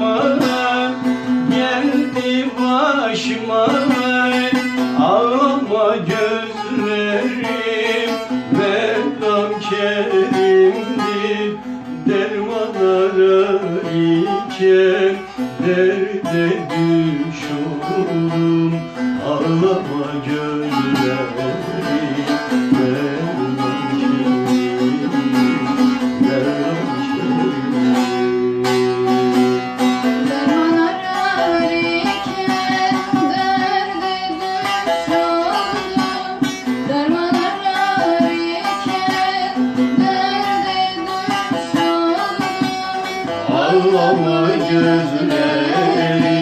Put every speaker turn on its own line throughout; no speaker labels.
başıma Geldi başıma. Ağlama gözlerim Mevlam kerimdir. Derman ararken Derde Ağlama Ağlama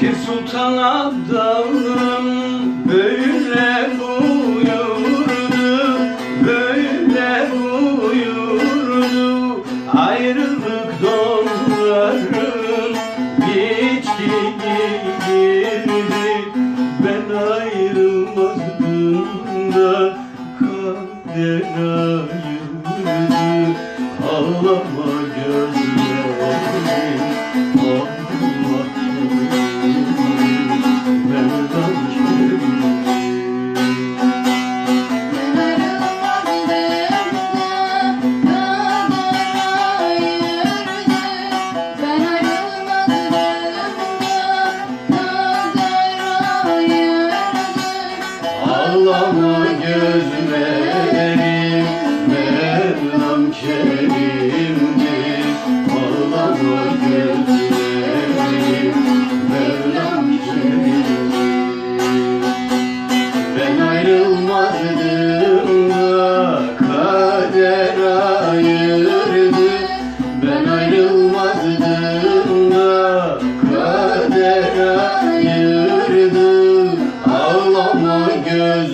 Pir Sultan Abdalım böyle buyurdu, böyle buyurdu. Ayrılık donların içkidir. Ben ayrılmazdım da kader ayırdı. Ağlama gözlerim, kader ayırdı Ağlama gözlerim